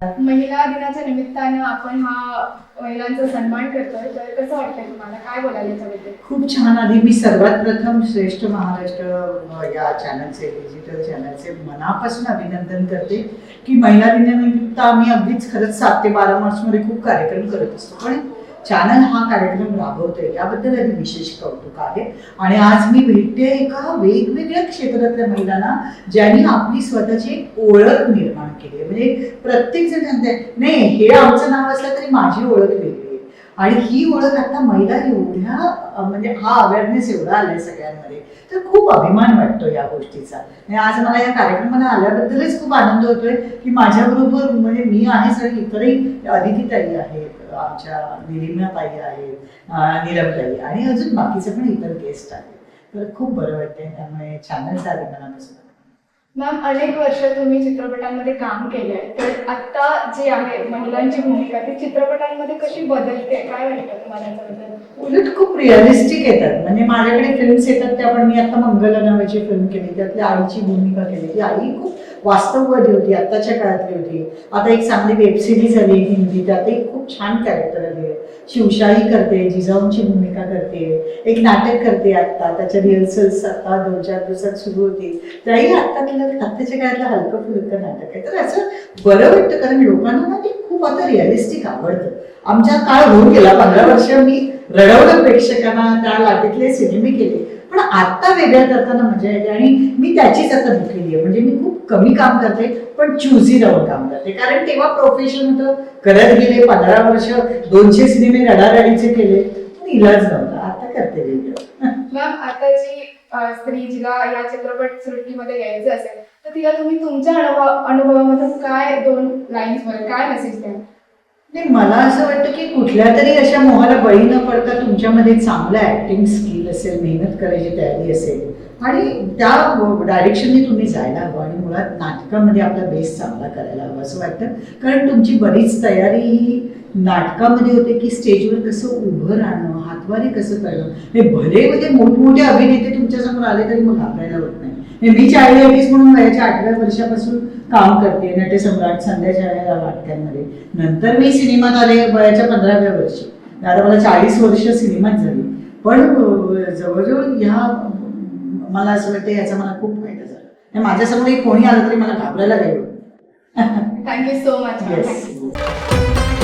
महिला दिनाच्या निमित्तानं आपण हा महिलांचा सन्मान करतोय. तर कसं वाटतंय तुम्हाला? काय बोलायला याच्याबद्दल? खूप छान. आधी मी सर्वात प्रथम श्रेष्ठ महाराष्ट्र या चॅनलचे डिजिटल चॅनलचे मनापासून अभिनंदन करते की महिला दिनानिमित्त आम्ही अगदीच खरंच सात ते बारा मार्चमध्ये खूप कार्यक्रम करत असतो. पण चॅनल हा कार्यक्रम राबवतोय याबद्दल आधी विशेष कौतुक आहे. आणि आज मी भेटते एका वेगवेगळ्या क्षेत्रातल्या महिलांना ज्यांनी आपली स्वतःची एक ओळख निर्माण केली आहे. म्हणजे प्रत्येक जण म्हणते नाही हे आमचं नाव असलं तरी माझी ओळख वेगळी आणि ही ओळख आता महिला एवढ्या म्हणजे हा अवेअरनेस एवढा आलाय सगळ्यांमध्ये. तर खूप अभिमान वाटतो या गोष्टीचा. आज मला या कार्यक्रमाला आल्याबद्दलच खूप आनंद होतोय की माझ्याबरोबर म्हणजे मी आहे सर इतरही अदिती ताई आहेत आमच्या निरिमा ताई आहेत अ, नीलम ताई आणि अजून बाकीचे पण इतर गेस्ट आहेत. तर खूप बरं वाटतंय. त्यामुळे चॅनलचा मनापासून मॅम अनेक वर्ष तुम्ही चित्रपटांमध्ये काम केलंय. तर आता जे आहे महिलांची भूमिका ती चित्रपटांमध्ये कशी बदलते? काय वाटतं तुम्हाला याच्याबद्दल उलट खूप रिअलिस्टिक येतात. म्हणजे माझ्याकडे फिल्म्स येतात त्या पण मी आता मंगला नावाची फिल्म केली. त्यातल्या आईची भूमिका केली. ती आई खूप वास्तववादी होती आत्ताच्या काळातली होती. आता एक चांगली वेबसिरीज आली हिंदी. त्यातही खूप छान कॅरेक्टर आली आहे. शिवशाही करते जिजाऊंची भूमिका करते. एक नाटक करते आत्ता. त्याच्या रिहर्सल्स आता दोन चार दिवसात सुरू होती त्याही आत्तातलं आत्ताच्या काळातलं हलकं फुलकं नाटक आहे. तर असं बरं वाटतं कारण लोकांना ना ते खूप आता रिअलिस्टिक आवडतं. आमच्या काळ होऊन गेला पंधरा वर्ष मी रडवलं प्रेक्षकांना त्या लाटेतले सिनेमे केले. पण आता वेगळ्या करताना मजा येते आणि मी त्याचीच आता भुकेली आहे. म्हणजे मी खूप कमी काम करते पण चुजी राहून काम करते. कारण तेव्हा प्रोफेशन होतं करत गेले पंधरा वर्ष दोनशे सिनेमे रडारडीचे केले पण इलाज नव्हता. आता करते वेगळं. मॅम आता जी स्त्री जिला या चित्रपट सृष्टीमध्ये यायचं असेल तर तिला तुम्ही तुमच्या अनुभव अनुभवामधून काय दोन लाईन्समध्ये काय मेसेज द्याल? नाही मला असं वाटतं की कुठल्या तरी अशा मोहाला बळी न पडता तुमच्यामध्ये चांगलं ऍक्टिंग स्किल असेल मेहनत करायची तयारी असेल आणि त्या डायरेक्शनने तुम्ही जायला हवं आणि मुळात नाटकामध्ये आपला बेस चांगला करायला हवा असं वाटतं. कारण तुमची बरीच तयारी ही नाटकामध्ये होते की स्टेजवर कसं उभं राहणं हातवारे कसं करणं हे भले म्हणजे मोठमोठे अभिनेते तुमच्यासमोर आले तरी मग घाबरायला होत नाही. हे मी चाळी अडीच म्हणून वयाच्या आठव्या वर्षापासून काम करते नटसम्राट संध्याच्या नाटकांमध्ये नंतर मी सिनेमात आले वयाच्या पंधराव्या वर्षी. आता मला चाळीस वर्ष सिनेमात झाली. पण जवळजवळ ह्या मला असं वाटतं याचा मला खूप फायदा झाला. माझ्यासमोर कोणी आलं तरी मला घाबरायला होत थँक्यू सो मच